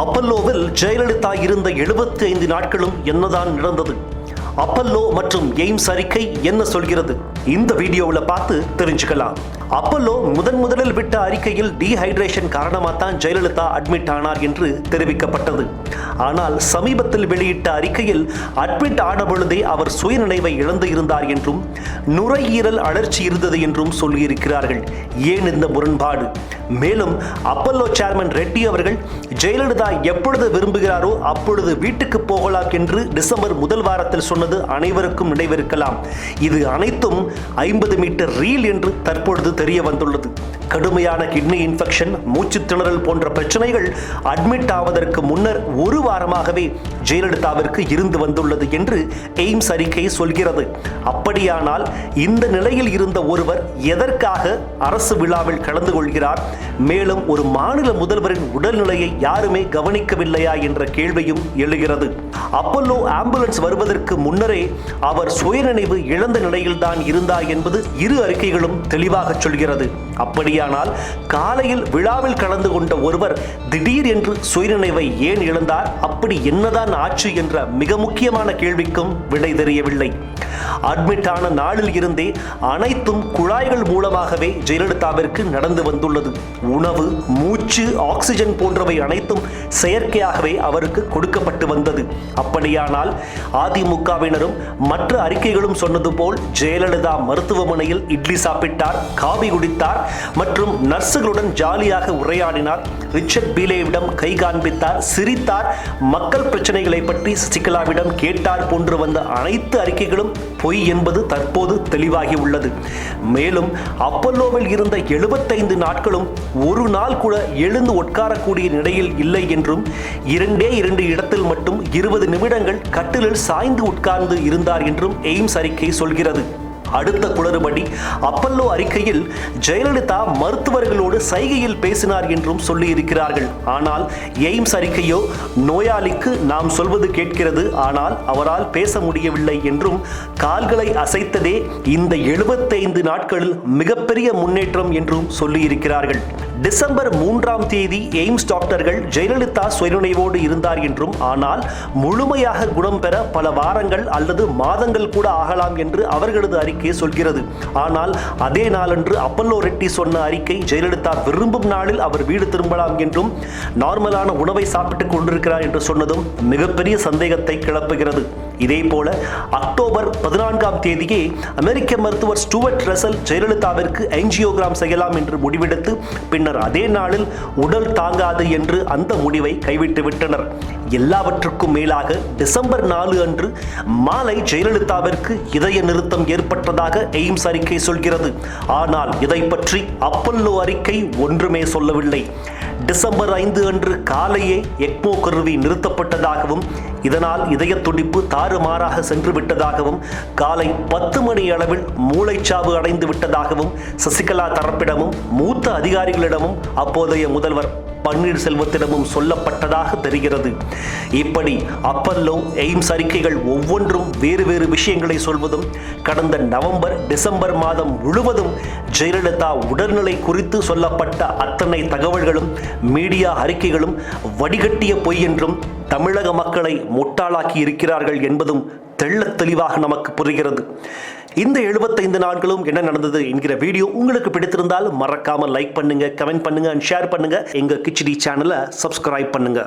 அப்பல்லோவில் ஜெயலலிதா இருந்த எழுபத்தி ஐந்து நாட்களும் என்னதான் நடந்தது? அப்பல்லோ மற்றும் எய்ம்ஸ் அறிக்கை என்ன சொல்கிறது? இந்த வீடியோவில் பார்த்து தெரிஞ்சுக்கலாம். அப்பல்லோ முதன் முதலில் விட்ட அறிக்கையில் டீஹைட்ரேஷன் காரணமாக தான் ஜெயலலிதா அட்மிட் ஆனார் என்று தெரிவிக்கப்பட்டது. ஆனால் சமீபத்தில் வெளியிட்ட அறிக்கையில் அட்மிட் ஆன பொழுதே அவர் சுயநினைவை இழந்து இருந்தார் என்றும் நுரையீரல் அழற்சி இருந்தது என்றும் சொல்லியிருக்கிறார்கள். ஏன் இந்த முரண்பாடு? மேலும் அப்பல்லோ சேர்மன் ரெட்டி அவர்கள் ஜெயலலிதா எப்பொழுது விரும்புகிறாரோ அப்பொழுது வீட்டுக்கு போகலாம் என்று டிசம்பர் முதல் வாரத்தில் சொன்னது அனைவருக்கும் நினைவிருக்கலாம். இது அனைத்தும் ஐம்பது மீட்டர் ரீல் என்று தற்பொழுது தெரிய வந்துள்ளது. கடுமையான கிட்னி இன்ஃபெக்ஷன் மூச்சு திணறல் போன்ற பிரச்சனைகள் அட்மிட் ஆவதற்கு முன்னர் ஒரு வாரமாகவே ஜெயலலிதாவிற்கு இருந்து வந்துள்ளது என்று எய்ம்ஸ் அறிக்கை சொல்கிறது. அப்படியானால் இந்த நிலையில் இருந்த ஒருவர் எதற்காக அரசு விழாவில் கலந்து கொள்கிறார்? மேலும் ஒரு மாநில முதல்வரின் உடல்நிலையை யாருமே கவனிக்கவில்லையா என்ற கேள்வியும் எழுகிறது. அப்பல்லோ ஆம்புலன்ஸ் வருவதற்கு முன்னரே அவர் சுயநினைவு இழந்த நிலையில்தான் இருந்தார் என்பது இரு அறிக்கைகளும் தெளிவாக சொல்கிறது. அப்படியானால் காலையில் விழாவில் கலந்து கொண்ட ஒருவர் திடீர் என்று சுயநினைவை ஏன் இழந்தார்? அப்படி என்னதான் ஆச்சு என்ற மிக முக்கியமான கேள்விக்கும் விடை தெரியவில்லை. அட்மிட் ஆன நாளில் இருந்தே அனைத்தும் குழாய்கள் மூலமாகவே ஜெயலலிதாவிற்கு நடந்து வந்துள்ளது. உணவு மூச்சு ஆக்சிஜன் போன்றவை அனைத்தும் செயற்கையாகவே அவருக்கு கொடுக்கப்பட்டு வந்தது. அப்படியானால் அதிமுகவினரும் மற்ற அறிக்கைகளும் சொன்னது போல் ஜெயலலிதா மருத்துவமனையில் இட்லி சாப்பிட்டார் காபி குடித்தார் மற்றும் நர்சுகளுடன் ஜாலியாக உரையாடினார். ரிச்சர்ட் பீலேவிடம் கை காண்பித்தார் சிரித்தார். மக்கள் பிரச்சனைகளை பற்றி சசிகலாவிடம் கேட்டார் போன்று வந்த அனைத்து அறிக்கைகளும் பொய் என்பது தற்போது தெளிவாகி உள்ளது. மேலும் அப்பல்லோவில் இருந்த எழுபத்தைந்து நாட்களும் ஒரு நாள் கூட எழுந்து உட்காரக்கூடிய நிலையில் இல்லை என்றும் இரண்டே இரண்டு இடத்தில் மட்டும் இருபது நிமிடங்கள் கட்டிலில் சாய்ந்து உட்கார்ந்து இருந்தார் என்றும் எய்ம்ஸ் அறிக்கை சொல்கிறது. அடுத்த குளறுபடி. அப்பல்லோ அறிக்கையில் ஜெயலலிதா மருத்துவர்களோடு சைகையில் பேசினார் என்றும் சொல்லியிருக்கிறார்கள். ஆனால் எய்ம்ஸ் அறிக்கையோ நோயாளிக்கு நாம் சொல்வது கேட்கிறது. ஆனால் அவரால் பேச முடியவில்லை என்றும் கால்களை அசைத்ததே இந்த எழுபத்தைந்து நாட்களில் மிகப்பெரிய முன்னேற்றம் என்றும் சொல்லியிருக்கிறார்கள். டிசம்பர் மூன்றாம் தேதி எய்ம்ஸ் டாக்டர்கள் ஜெயலலிதா சுயநினைவோடு இருந்தார் என்றும் ஆனால் முழுமையாக குணம் பெற பல வாரங்கள் அல்லது மாதங்கள் கூட ஆகலாம் என்று அவர்களது அறிக்கை அறிக்கையை சொல்கிறது. ஆனால் அதே நாளன்று அப்பல்லோ ரெட்டி சொன்ன அறிக்கை ஜெயலலிதா விரும்பும் நாளில் அவர் வீடு திரும்பலாம் என்றும் நார்மலான உணவை சாப்பிட்டுக் கொண்டிருக்கிறார் என்று சொன்னதும் மிகப்பெரிய சந்தேகத்தை கிளப்புகிறது. இதே போல அக்டோபர் பதினான்காம் தேதியே அமெரிக்க மருத்துவர் ஸ்டூவர்ட் ரசல் ஜெயலலிதாவிற்கு என்ஜியோகிராம் செய்யலாம் என்று முடிவெடுத்து பின்னர் அதே நாளில் உடல் தாங்காது என்று அந்த முடிவை கைவிட்டு விட்டனர். எல்லாவற்றுக்கும் மேலாக டிசம்பர் நாலு அன்று மாலை ஜெயலலிதாவிற்கு இதய நிறுத்தம் ஏற்பட்ட ஏற்பட்டதாக எய்ம்ஸ் அறிக்கை சொல்கிறது. ஆனால் இதை பற்றி அப்பல்லோ அறிக்கை ஒன்றுமே சொல்லவில்லை. டிசம்பர் ஐந்து அன்று காலையே எக்மோ கருவி நிறுத்தப்பட்டதாகவும் இதனால் இதய துடிப்பு தாறுமாறாக சென்று விட்டதாகவும் காலை பத்து மணி அளவில் மூளைச்சாவு அடைந்து விட்டதாகவும் சசிகலா தரப்பிடமும் மூத்த அதிகாரிகளிடமும் அப்போதைய முதல்வர் பன்னீர்செல்வத்திடமும் சொல்லப்பட்டதாக தெரிகிறது. இப்படி அப்பல்லோ எய்ம்ஸ் அறிக்கைகள் ஒவ்வொன்றும் வேறு வேறு விஷயங்களை சொல்வதும் கடந்த நவம்பர் டிசம்பர் மாதம் முழுவதும் ஜெயலலிதா உடல்நிலை குறித்து சொல்லப்பட்ட அத்தனை தகவல்களும் மீடியா அறிக்கைகளும் வடிகட்டிய பொய் என்றும் தமிழக மக்களை முட்டாளாக்கி இருக்கிறார்கள் என்பதும் தெள்ள தெளிவாக நமக்கு புரிகிறது. இந்த எழுபத்தைந்து நாட்களும் என்ன நடந்தது என்கிற வீடியோ உங்களுக்கு பிடித்திருந்தால் மறக்காம லைக் பண்ணுங்க கமெண்ட் பண்ணுங்க அண்ட் ஷேர் பண்ணுங்க. எங்க கிச்சடி சேனலை சப்ஸ்கிரைப் பண்ணுங்க.